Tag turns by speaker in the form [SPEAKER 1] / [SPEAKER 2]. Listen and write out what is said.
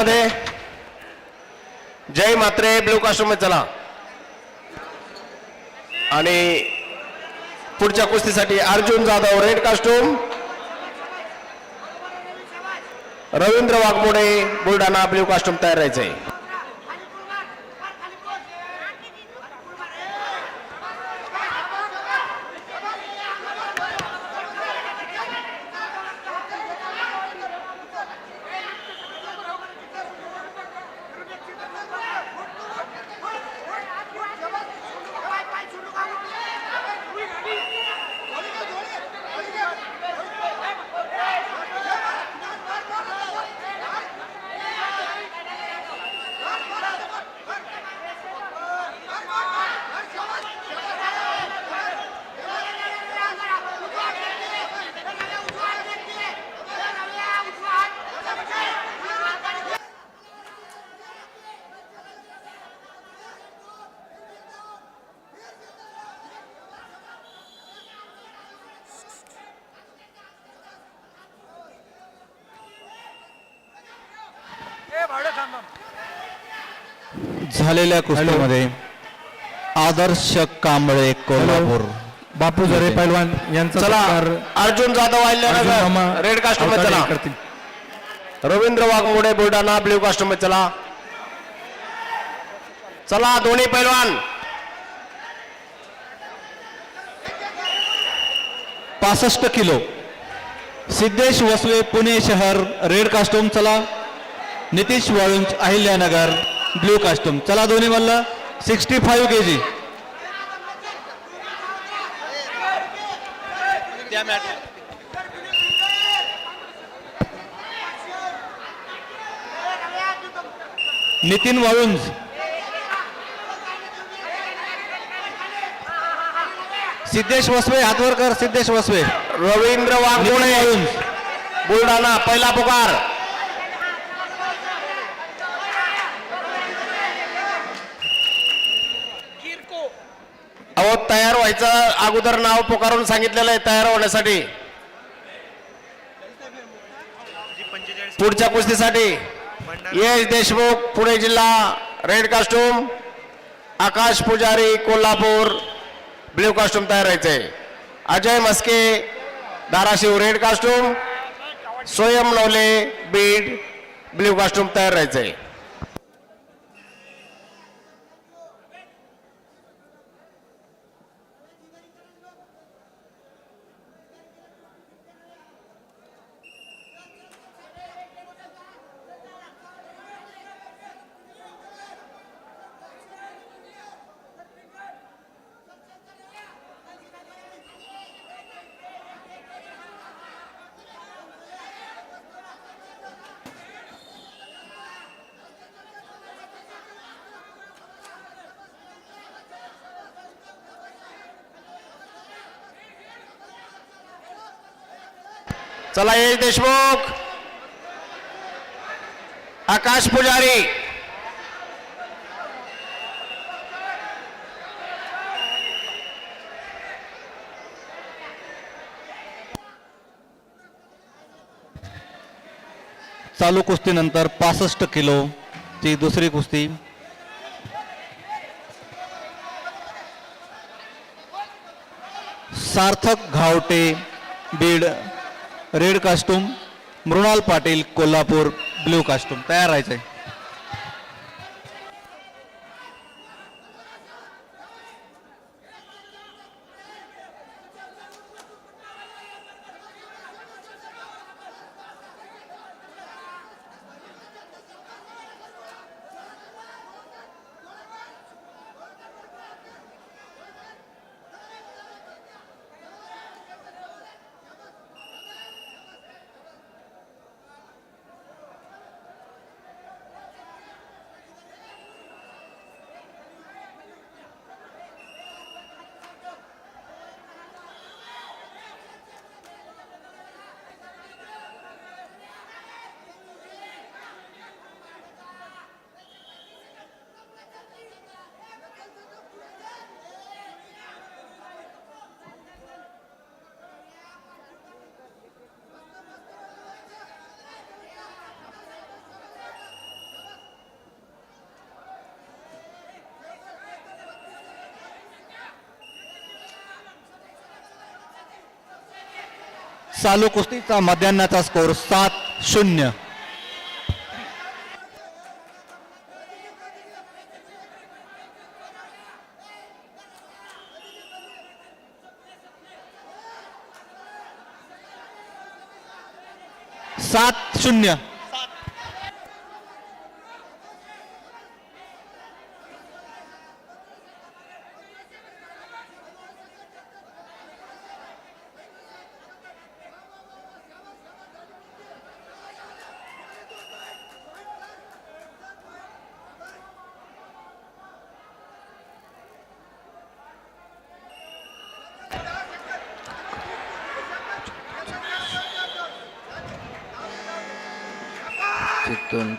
[SPEAKER 1] मध्ये. जय मात्रे blue costume चला. आणि पुढच्या कुस्तीसाठी Arjun Jadhav red costume Ravindra Waghmode Buldhana blue costume तयार राहायचंय.
[SPEAKER 2] झालेल्या कुस्तीमध्ये आदर्श कांबळे कोल्हापूर.
[SPEAKER 3] बापू जरे पैलवान यांचा
[SPEAKER 1] चला अर्जुन जाधव
[SPEAKER 3] अर्जुन मामा
[SPEAKER 1] अहिल्यानगर रेड कास्टूम
[SPEAKER 3] अवताडे
[SPEAKER 1] चला.
[SPEAKER 3] करतील.
[SPEAKER 1] रवींद्र वाघमोडे बुलढाणा ब्ल्यू कास्टूम चला. चला दोन्ही पैलवान.
[SPEAKER 2] पासष्ट किलो. सिद्धेश वसवे पुणे शहर रेड कास्टूम चला. नितीश वाळुंज अहिल्यानगर. ब्ल्यू कास्टूम चला दोन्ही मल्ल. Sixty five K G. Nitin Walunj. Siddhesh Vasve हातवर कर सिद्धेश वसवे.
[SPEAKER 1] रवींद्र
[SPEAKER 2] वाळुंज.
[SPEAKER 1] बुलढाणा पहिला पुकार. तयार व्हायचं अगोदर नाव पुकारून सांगितलेलं आहे तयार होण्यासाठी. पुढच्या कुस्तीसाठी. यश देशमुख पुणे जिल्हा रेड कास्टूम आकाश पुजारी कोल्हापूर ब्ल्यू कास्टूम तयार व्हायचंय Ajay Maske Dharashiv red costume Swayam Navale Beed blue costume तयार राहायचंय चला यश देशमुख. आकाश पुजारी.
[SPEAKER 2] चालू कुस्तीनंतर पासष्ट किलो ती दुसरी कुस्ती. Sarthak Ghavte Beed. Red costume Mrunal Patil Kolhapur blue costume. तयार राहायचंय. चालू कुस्तीचा मध्यान्नाचा स्कोर सात शून्य. सात शून्य.
[SPEAKER 4] 盾